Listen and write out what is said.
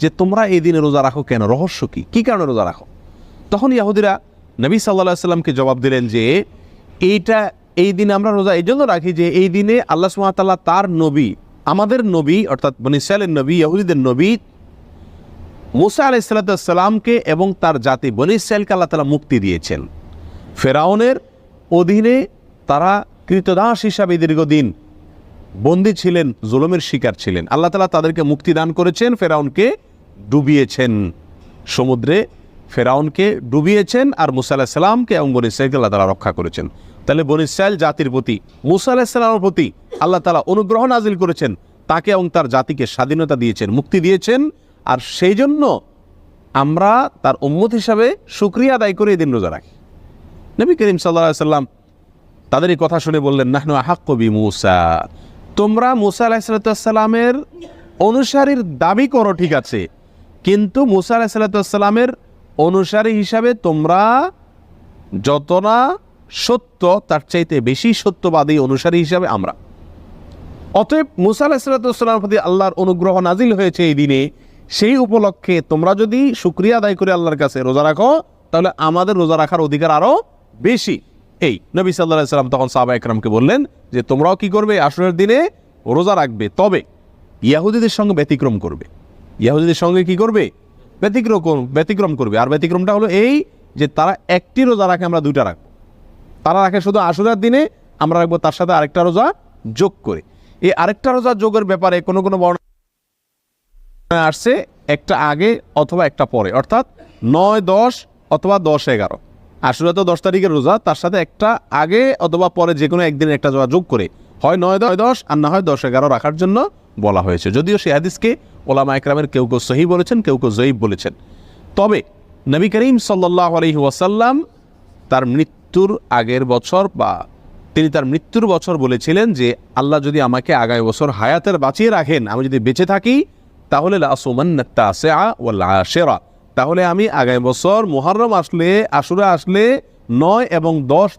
যে তোমরা এই দিনে রোজা রাখো কেন? রহস্য কি? কী কারণে রোজা রাখো? তখন ইয়াহুদিরা নবী সাল্লাহ সাল্লামকে জবাব দিলেন যে, এইটা, এই দিনে আমরা রোজা এই জন্য রাখি যে, এই দিনে আল্লাহ সুমাতাল্লাহ তার নবী, আমাদের নবী, অর্থাৎ বনিসালের নবী, ইয়াহুদিদের নবী, মুসা আলাইসাল্লামকে এবং তার জাতি বনিসাইলকে আল্লাহ তালা মুক্তি দিয়েছেন। ফেরাউনের অধীনে তারা কৃতদাস হিসাবে দীর্ঘদিন বন্দী ছিলেন, জুলমের শিকার ছিলেন। আল্লাহ তালা তাদেরকে মুক্তি দান করেছেন, ফেরাউনকে ডুবিয়েছেন সমুদ্রে, ফেরাউনকে ডুবিয়েছেন আর মুসা আলাহ সাল্লামকে এবং বনি আল্লাহ তালা রক্ষা করেছেন। তাহলে বনি জাতির প্রতি, মুসা আলাহ সাল্লামের প্রতি আল্লাহ তালা অনুগ্রহ নাজিল করেছেন, তাকে এবং তার জাতিকে স্বাধীনতা দিয়েছেন, মুক্তি দিয়েছেন আর সেই জন্য আমরা তার উম্মত হিসাবে সুক্রিয়া আদায় করে এই দিন রোজা রাখি। নবী করিম সাল্লাহ সাল্লাম তাদের এই কথা শুনে বললেন, নাহনু আহাক্কবি মুসা। তোমরা মুসা আলাহিসাল্লামের অনুসারীর দাবি করো, ঠিক আছে কিন্তু মুসা আলাহিসাল্লামের অনুসারী হিসাবে তোমরা যত না সত্য, তার চাইতে বেশি সত্যবাদী অনুসারী হিসাবে আমরা। অতএব মুসা আলাহিসাল্লামের প্রতি আল্লাহর অনুগ্রহ নাজিল হয়েছে এই দিনে। সেই উপলক্ষে তোমরা যদি শুক্রিয়া আদায় করে আল্লাহর কাছে রোজা রাখো, তাহলে আমাদের রোজা রাখার অধিকার আরও বেশি। এই নবী সাল্লাহ সাল্লাম তখন সাহবা একরামকে বললেন যে, তোমরাও কি করবে? আসরের দিনে রোজা রাখবে, তবে ইয়াহুদিদের সঙ্গে ব্যতিক্রম করবে। ইয়াহুদিদের সঙ্গে কি করবে? ব্যতিক্রম কর- ব্যতিক্রম করবে। আর ব্যতিক্রমটা হলো এই যে তারা একটি রোজা রাখে, আমরা দুইটা রাখব। তারা রাখে শুধু আশুরার দিনে, আমরা রাখব তার সাথে আরেকটা রোজা যোগ করে। এই আরেকটা রোজা যোগের ব্যাপারে কোনো কোনো বর্ণনা আসছে, একটা আগে অথবা একটা পরে। অর্থাৎ নয়, দশ অথবা দশ, এগারো। আশুরা তো দশ তারিখের রোজা, তার সাথে একটা আগে অথবা পরে যে কোনো একদিন একটা রোজা যোগ করে। হয় নয় দশ দশ, আর না হয় দশ এগারো রাখার জন্য বলা হয়েছে। যদিও সে হাদিসকে ওলামা একরামের কেউ কেউ সহি বলেছেন, কেউ কেউ জয়ীব বলেছেন। তবে নবী করিম সাল্লাহ আলহি ওয়াসাল্লাম তার মৃত্যুর আগের বছর বা তিনি তার মৃত্যুর বছর বলেছিলেন যে, আল্লাহ যদি আমাকে আগামী বছর হায়াতের বাঁচিয়ে রাখেন, আমি যদি বেঁচে থাকি, তাহলে সেরা তাহলে আমি আগামী বছর মুহররম আসলে, আশুরা আসলে নয় এবং দশ